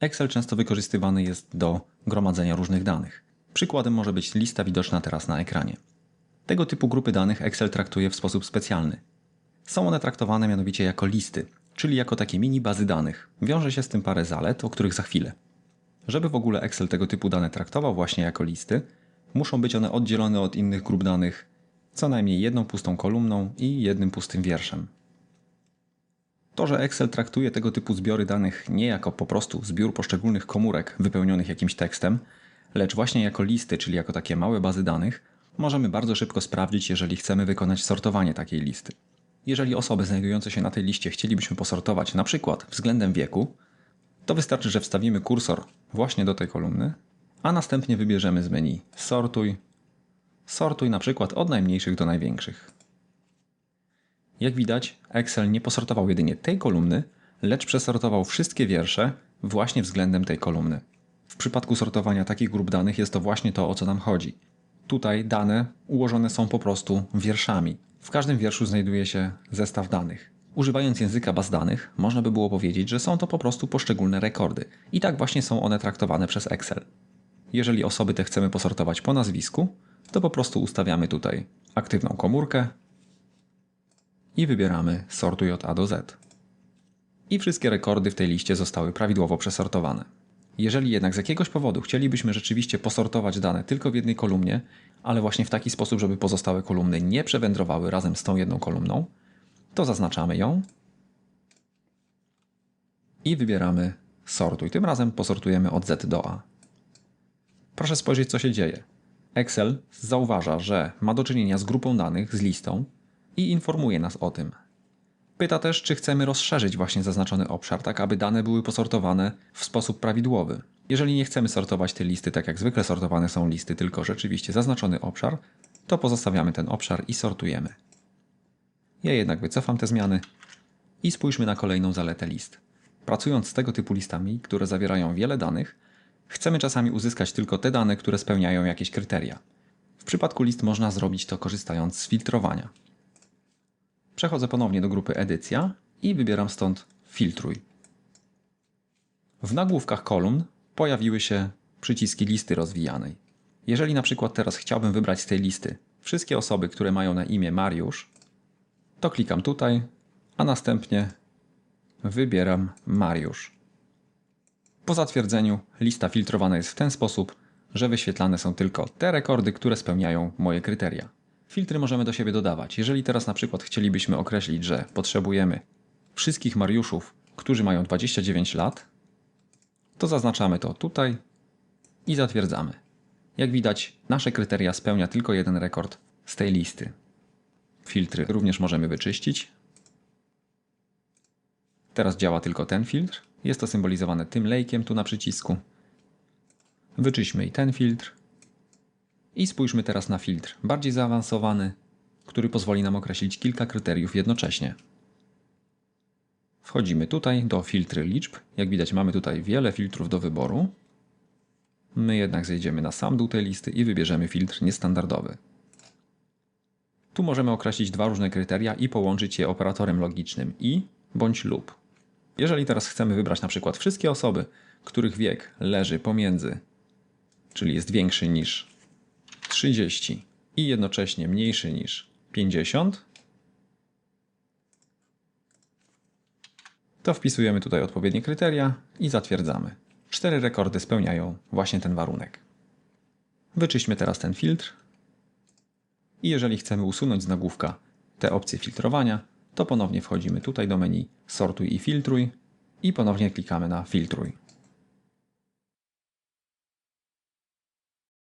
Excel często wykorzystywany jest do gromadzenia różnych danych. Przykładem może być lista widoczna teraz na ekranie. Tego typu grupy danych Excel traktuje w sposób specjalny. Są one traktowane mianowicie jako listy, czyli jako takie mini bazy danych. Wiąże się z tym parę zalet, o których za chwilę. Żeby w ogóle Excel tego typu dane traktował właśnie jako listy, muszą być one oddzielone od innych grup danych co najmniej jedną pustą kolumną i jednym pustym wierszem. To, że Excel traktuje tego typu zbiory danych nie jako po prostu zbiór poszczególnych komórek wypełnionych jakimś tekstem, lecz właśnie jako listy, czyli jako takie małe bazy danych, możemy bardzo szybko sprawdzić, jeżeli chcemy wykonać sortowanie takiej listy. Jeżeli osoby znajdujące się na tej liście chcielibyśmy posortować na przykład względem wieku, to wystarczy, że wstawimy kursor właśnie do tej kolumny, a następnie wybierzemy z menu Sortuj, sortuj na przykład od najmniejszych do największych. Jak widać, Excel nie posortował jedynie tej kolumny, lecz przesortował wszystkie wiersze właśnie względem tej kolumny. W przypadku sortowania takich grup danych jest to właśnie to, o co nam chodzi. Tutaj dane ułożone są po prostu wierszami. W każdym wierszu znajduje się zestaw danych. Używając języka baz danych, można by było powiedzieć, że są to po prostu poszczególne rekordy. I tak właśnie są one traktowane przez Excel. Jeżeli osoby te chcemy posortować po nazwisku, to po prostu ustawiamy tutaj aktywną komórkę i wybieramy sortuj od A do Z. I wszystkie rekordy w tej liście zostały prawidłowo przesortowane. Jeżeli jednak z jakiegoś powodu chcielibyśmy rzeczywiście posortować dane tylko w jednej kolumnie, ale właśnie w taki sposób, żeby pozostałe kolumny nie przewędrowały razem z tą jedną kolumną, to zaznaczamy ją i wybieramy sortuj. Tym razem posortujemy od Z do A. Proszę spojrzeć, co się dzieje. Excel zauważa, że ma do czynienia z grupą danych, z listą i informuje nas o tym. Pyta też, czy chcemy rozszerzyć właśnie zaznaczony obszar, tak aby dane były posortowane w sposób prawidłowy. Jeżeli nie chcemy sortować tej listy tak jak zwykle sortowane są listy, tylko rzeczywiście zaznaczony obszar, to pozostawiamy ten obszar i sortujemy. Ja jednak wycofam te zmiany i spójrzmy na kolejną zaletę list. Pracując z tego typu listami, które zawierają wiele danych, chcemy czasami uzyskać tylko te dane, które spełniają jakieś kryteria. W przypadku list można zrobić to korzystając z filtrowania. Przechodzę ponownie do grupy Edycja i wybieram stąd Filtruj. W nagłówkach kolumn pojawiły się przyciski listy rozwijanej. Jeżeli na przykład teraz chciałbym wybrać z tej listy wszystkie osoby, które mają na imię Mariusz, to klikam tutaj, a następnie wybieram Mariusz. Po zatwierdzeniu lista filtrowana jest w ten sposób, że wyświetlane są tylko te rekordy, które spełniają moje kryteria. Filtry możemy do siebie dodawać. Jeżeli teraz na przykład chcielibyśmy określić, że potrzebujemy wszystkich Mariuszów, którzy mają 29 lat, to zaznaczamy to tutaj i zatwierdzamy. Jak widać, nasze kryteria spełnia tylko jeden rekord z tej listy. Filtry również możemy wyczyścić. Teraz działa tylko ten filtr. Jest to symbolizowane tym lejkiem tu na przycisku. Wyczyśmy i ten filtr. I spójrzmy teraz na filtr bardziej zaawansowany, który pozwoli nam określić kilka kryteriów jednocześnie. Wchodzimy tutaj do filtry liczb. Jak widać mamy tutaj wiele filtrów do wyboru. My jednak zejdziemy na sam dół tej listy i wybierzemy filtr niestandardowy. Tu możemy określić dwa różne kryteria i połączyć je operatorem logicznym i bądź lub. Jeżeli teraz chcemy wybrać na przykład wszystkie osoby, których wiek leży pomiędzy, czyli jest większy niż 30 i jednocześnie mniejszy niż 50, to wpisujemy tutaj odpowiednie kryteria i zatwierdzamy. Cztery rekordy spełniają właśnie ten warunek. Wyczyśmy teraz ten filtr i jeżeli chcemy usunąć z nagłówka te opcje filtrowania, to ponownie wchodzimy tutaj do menu Sortuj i filtruj i ponownie klikamy na Filtruj.